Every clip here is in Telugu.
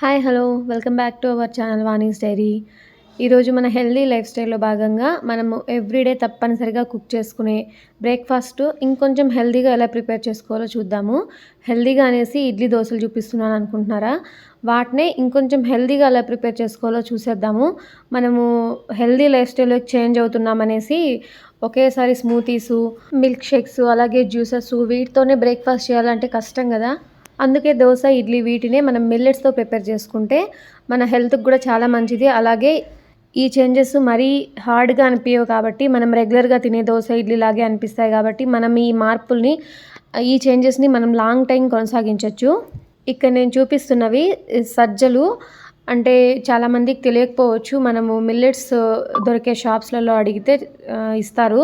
Hi hello welcome back to our channel Vani's diary ఈరోజు మన హెల్దీ లైఫ్ స్టైల్లో భాగంగా మనము ఎవ్రీడే తప్పనిసరిగా కుక్ చేసుకునే బ్రేక్ఫాస్ట్ ఇంకొంచెం హెల్దీగా ఎలా ప్రిపేర్ చేసుకోవాలో చూద్దాము. హెల్దీగా అనేసి ఇడ్లీ దోశలు చూపిస్తున్నాను అనుకుంటున్నారా? వాటినే ఇంకొంచెం హెల్దీగా ఎలా ప్రిపేర్ చేసుకోవాలో చూసేద్దాము. మనము హెల్దీ లైఫ్ స్టైల్లో చేంజ్ అవుతున్నామనేసి ఒకేసారి స్మూతీసు మిల్క్ షేక్స్ అలాగే జ్యూసెస్ వీటితోనే బ్రేక్ఫాస్ట్ చేయాలంటే కష్టం కదా. అందుకే దోశ ఇడ్లీ వీటినే మనం మిల్లెట్స్తో ప్రిపేర్ చేసుకుంటే మన హెల్త్కి కూడా చాలా మంచిది. అలాగే ఈ చేంజెస్ మరీ హార్డ్గా అనిపించవు కాబట్టి మనం రెగ్యులర్గా తినే దోశ ఇడ్లీ లాగే అనిపిస్తాయి కాబట్టి మనం ఈ మార్పుల్ని ఈ చేంజెస్ని మనం లాంగ్ టైం కొనసాగించవచ్చు ఇక్కడ నేను చూపిస్తున్నవి సజ్జలు. అంటే చాలామందికి తెలియకపోవచ్చు మనము మిల్లెట్స్ దొరికే షాప్స్లలో అడిగితే ఇస్తారు.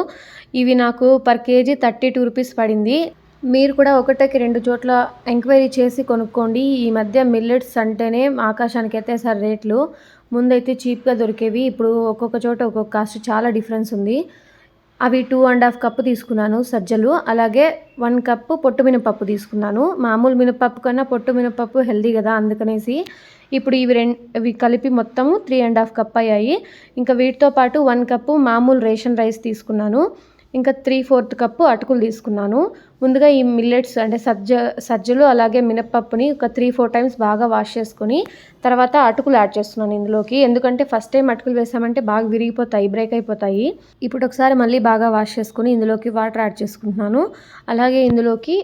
ఇవి నాకు per KG thirty two rupees పడింది. మీరు కూడా ఒకటికి రెండు చోట్ల ఎంక్వైరీ చేసి కొనుక్కోండి. ఈ మధ్య మిల్లెట్స్ అంటేనే ఆకాశానికి ఎత్తేసారి రేట్లు. ముందైతే చీప్గా దొరికేవి. ఇప్పుడు ఒక్కొక్క చోట ఒక్కొక్క కాస్ట్ చాలా డిఫరెన్స్ ఉంది. అవి టూ అండ్ హాఫ్ కప్పు తీసుకున్నాను సజ్జలు. అలాగే వన్ కప్పు పొట్టు మినపప్పు తీసుకున్నాను. మామూలు మినపప్పు కన్నా పొట్టు మినపప్పు హెల్దీ కదా అందుకనేసి. ఇప్పుడు ఇవి రెండు ఇవి కలిపి మొత్తము త్రీ అండ్ హాఫ్ కప్ అయ్యాయి. ఇంకా వీటితో పాటు వన్ కప్పు మామూలు రేషన్ రైస్ తీసుకున్నాను. ఇంకా త్రీ ఫోర్త్ కప్పు అటుకులు తీసుకున్నాను. ముందుగా ఈ మిల్లెట్స్ అంటే సజ్జ సజ్జలు అలాగే మినప్పప్పుని ఒక త్రీ ఫోర్ టైమ్స్ బాగా వాష్ చేసుకుని తర్వాత అటుకులు యాడ్ చేస్తున్నాను ఇందులోకి. ఎందుకంటే ఫస్ట్ టైం అటుకులు వేసామంటే బాగా విరిగిపోతాయి బ్రేక్ అయిపోతాయి. ఇప్పుడు ఒకసారి మళ్ళీ బాగా వాష్ చేసుకుని ఇందులోకి వాటర్ యాడ్ చేసుకుంటున్నాను. అలాగే ఇందులోకి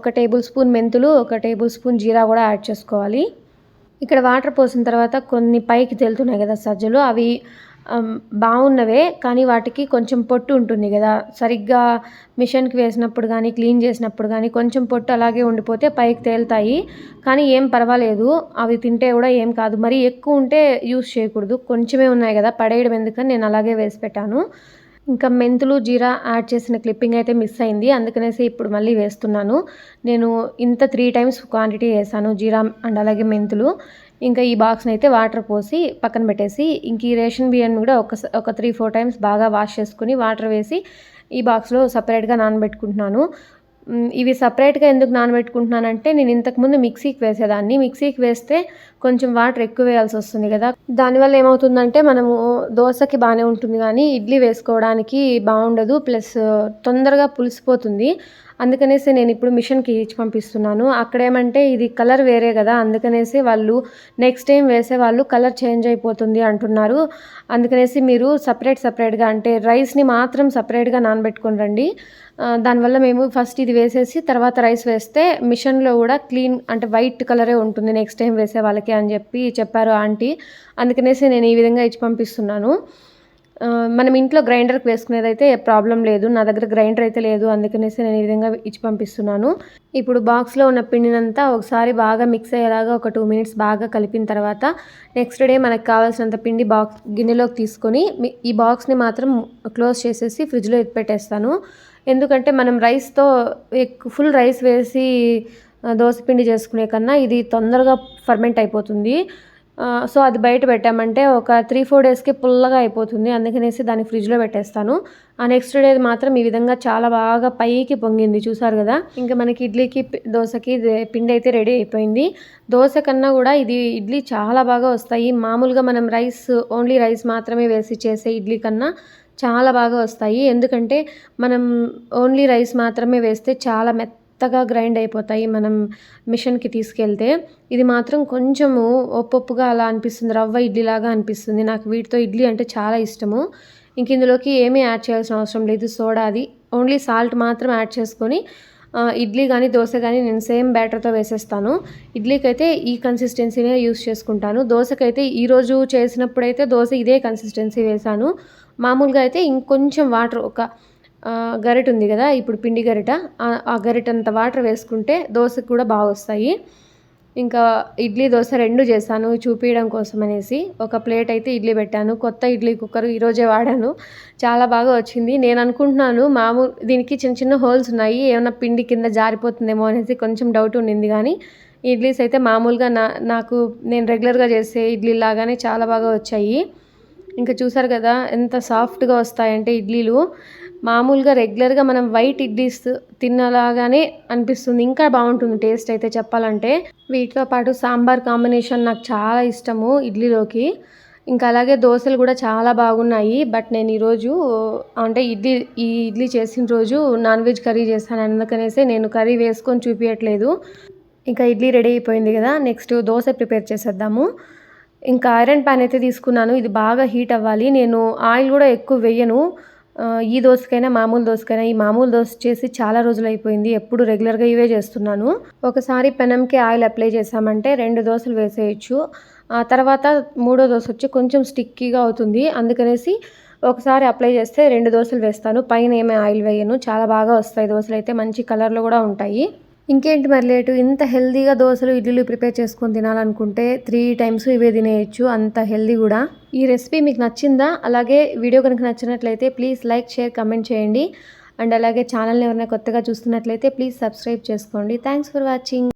ఒక టేబుల్ స్పూన్ మెంతులు ఒక టేబుల్ స్పూన్ జీరా కూడా యాడ్ చేసుకోవాలి. ఇక్కడ వాటర్ పోసిన తర్వాత కొన్ని పైకి తేలుతున్నాయి కదా సజ్జలు అవి బాగున్నవే కానీ వాటికి కొంచెం పొట్టు ఉంటుంది కదా. సరిగ్గా మిషన్కి వేసినప్పుడు కానీ క్లీన్ చేసినప్పుడు కానీ కొంచెం పొట్టు అలాగే ఉండిపోతే పైకి తేలుతాయి. కానీ ఏం పర్వాలేదు అవి తింటే కూడా ఏం కాదు. మరి ఎక్కువ ఉంటే యూస్ చేయకూడదు. కొంచెమే ఉన్నాయి కదా పడేయడం ఎందుకని నేను అలాగే వేసి పెట్టాను. ఇంకా మెంతులు జీరా యాడ్ చేసిన క్లిప్పింగ్ అయితే మిస్ అయింది. అందుకనేసి ఇప్పుడు మళ్ళీ వేస్తున్నాను. నేను ఇంత త్రీ టైమ్స్ క్వాంటిటీ వేసాను జీరా అండ్ అలాగే మెంతులు. ఇంకా ఈ బాక్స్ని అయితే వాటర్ పోసి పక్కన పెట్టేసి ఇంక ఈ రేషన్ బియ్యాన్ని కూడా ఒక ఒక త్రీ ఫోర్ టైమ్స్ బాగా వాష్ చేసుకుని వాటర్ వేసి ఈ బాక్స్లో సపరేట్గా నానబెట్టుకుంటున్నాను. ఇవి సపరేట్గా ఎందుకు నానబెట్టుకుంటున్నానంటే నేను ఇంతకుముందు మిక్సీకి వేసేదాన్ని. మిక్సీకి వేస్తే కొంచెం వాటర్ ఎక్కువ వేయాల్సి వస్తుంది కదా. దానివల్ల ఏమవుతుందంటే మనము దోశకి బాగానే ఉంటుంది కానీ ఇడ్లీ వేసుకోవడానికి బాగుండదు ప్లస్ తొందరగా పులిసిపోతుంది. అందుకనేసి నేను ఇప్పుడు మిషన్కి ఇచ్చి పంపిస్తున్నాను. అక్కడేమంటే ఇది కలర్ వేరే కదా అందుకనేసి వాళ్ళు నెక్స్ట్ టైం వేసే వాళ్ళు కలర్ చేంజ్ అయిపోతుంది అంటున్నారు. అందుకనేసి మీరు సపరేట్ సపరేట్గా అంటే రైస్ని మాత్రం సపరేట్గా నానబెట్టుకుని రండి. దానివల్ల మేము ఫస్ట్ ఇది వేసేసి తర్వాత రైస్ వేస్తే మిషన్లో కూడా క్లీన్ అంటే వైట్ కలరే ఉంటుంది నెక్స్ట్ టైం వేసే వాళ్ళకి అని చెప్పి చెప్పారు ఆంటీ. అందుకనేసి నేను ఈ విధంగా ఇచ్చి పంపిస్తున్నాను. మనం ఇంట్లో గ్రైండర్కి వేసుకునేది అయితే ప్రాబ్లం లేదు. నా దగ్గర గ్రైండర్ అయితే లేదు. అందుకనేసి నేను ఈ విధంగా ఇచ్చి పంపిస్తున్నాను. ఇప్పుడు బాక్స్లో ఉన్న పిండినంతా ఒకసారి బాగా మిక్స్ అయ్యేలాగా ఒక టూ మినిట్స్ బాగా కలిపిన తర్వాత నెక్స్ట్ డే మనకు కావాల్సినంత పిండి బాక్స్ గిన్నెలోకి తీసుకొని ఈ బాక్స్ని మాత్రం క్లోజ్ చేసేసి ఫ్రిడ్జ్లో ఎత్తి పెట్టేస్తాను ఎందుకంటే మనం రైస్తో ఫుల్ రైస్ వేసి దోశ పిండి చేసుకునే కన్నా ఇది తొందరగా ఫర్మెంట్ అయిపోతుంది. సో అది బయట పెట్టామంటే ఒక త్రీ ఫోర్ డేస్కి పుల్లగా అయిపోతుంది. అందుకనేసి దాన్ని ఫ్రిడ్జ్లో పెట్టేస్తాను. ఆ నెక్స్ట్ డే మాత్రం ఈ విధంగా చాలా బాగా పైకి పొంగింది. చూసారు కదా? ఇంకా మనకి ఇడ్లీకి దోశకి పిండి అయితే రెడీ అయిపోయింది. దోశ కన్నా కూడా ఇది ఇడ్లీ చాలా బాగా వస్తాయి. మామూలుగా మనం రైస్ ఓన్లీ రైస్ మాత్రమే వేసి చేసే ఇడ్లీ కన్నా చాలా బాగా వస్తాయి. ఎందుకంటే మనం ఓన్లీ రైస్ మాత్రమే వేస్తే చాలా మెత్త మెత్తగా గ్రైండ్ అయిపోతాయి మనం మిషన్కి తీసుకెళ్తే. ఇది మాత్రం కొంచెము ఒప్పొప్పుగా అలా అనిపిస్తుంది రవ్వ ఇడ్లీలాగా అనిపిస్తుంది. నాకు వీటితో ఇడ్లీ అంటే చాలా ఇష్టము. ఇంక ఇందులోకి ఏమీ యాడ్ చేయాల్సిన అవసరం లేదు సోడా అది. ఓన్లీ సాల్ట్ మాత్రం యాడ్ చేసుకొని ఇడ్లీ కానీ దోశ కానీ నేను సేమ్ బ్యాటర్తో వేసేస్తాను. ఇడ్లీకి అయితే ఈ కన్సిస్టెన్సీనే యూస్ చేసుకుంటాను. దోశకైతే ఈరోజు చేసినప్పుడైతే దోశ ఇదే కన్సిస్టెన్సీ వేసాను మామూలుగా అయితే ఇంకొంచెం వాటర్ ఒక గరిట ఉంది కదా ఇప్పుడు పిండి గరిట ఆ గరిట అంత వాటర్ వేసుకుంటే దోశకు కూడా బాగా వస్తాయి. ఇంకా ఇడ్లీ దోశ రెండు చేశాను చూపించడం కోసం అనేసి. ఒక ప్లేట్ అయితే ఇడ్లీ పెట్టాను కొత్త ఇడ్లీ కుక్కర్ ఈరోజే వాడాను. చాలా బాగా వచ్చింది. నేను అనుకుంటున్నాను మామూలు దీనికి చిన్న చిన్న హోల్స్ ఉన్నాయి ఏమైనా పిండి కింద జారిపోతుందేమో అనేసి కొంచెం డౌట్ ఉండింది కానీ ఇడ్లీస్ అయితే మామూలుగా నా నాకు నేను రెగ్యులర్గా చేసే ఇడ్లీ లాగానే చాలా బాగా వచ్చాయి. ఇంకా చూసారు కదా ఎంత సాఫ్ట్గా వస్తాయంటే ఇడ్లీలు. మామూలుగా రెగ్యులర్గా మనం వైట్ ఇడ్లీస్ తిన్నలాగానే అనిపిస్తుంది. ఇంకా బాగుంటుంది టేస్ట్ అయితే చెప్పాలంటే. వీటితో పాటు సాంబార్ కాంబినేషన్ నాకు చాలా ఇష్టము ఇడ్లీలోకి. ఇంకా అలాగే దోశలు కూడా చాలా బాగున్నాయి. బట్ నేను ఈరోజు అంటే ఇడ్లీ ఈ ఇడ్లీ చేసిన రోజు నాన్ వెజ్ కర్రీ చేస్తాను అందుకనేసి నేను కర్రీ వేసుకొని చూపించట్లేదు ఇంకా ఇడ్లీ రెడీ అయిపోయింది కదా నెక్స్ట్ దోశ ప్రిపేర్ చేసేద్దాము. ఇంకా ఐరన్ ప్యాన్ అయితే తీసుకున్నాను. ఇది బాగా హీట్ అవ్వాలి. నేను ఆయిల్ కూడా ఎక్కువ వేయను. ఈ దోశకైనా మామూలు దోశకైనా ఈ మామూలు దోశ చేసి చాలా రోజులు అయిపోయింది ఎప్పుడు రెగ్యులర్గా ఇవే చేస్తున్నాను. ఒకసారి పెనంకి ఆయిల్ అప్లై చేసామంటే రెండు దోశలు వేసేయచ్చు. ఆ తర్వాత మూడో దోశ వచ్చి కొంచెం స్టిక్కీగా అవుతుంది. అందుకనేసి ఒకసారి అప్లై చేస్తే రెండు దోశలు వేస్తాను. పైన ఏమీ ఆయిల్ వేయను. చాలా బాగా వస్తాయి దోశలు అయితే మంచి కలర్లో కూడా ఉంటాయి. ఇంకేంటి మరి లేటు? ఇంత హెల్దీగా దోశలు ఇడ్లీలు ప్రిపేర్ చేసుకొని తినాలనుకుంటే త్రీ టైమ్స్ ఇవే తినేయచ్చు. అంత హెల్దీ కూడా. ఈ రెసిపీ మీకు నచ్చిందా? అలాగే వీడియో కనుక నచ్చినట్లయితే ప్లీజ్ లైక్ షేర్ కమెంట్ చేయండి. అండ్ అలాగే ఛానల్ని ఎవరైనా కొత్తగా చూస్తున్నట్లయితే ప్లీజ్ సబ్స్క్రైబ్ చేసుకోండి. Thanks for watching.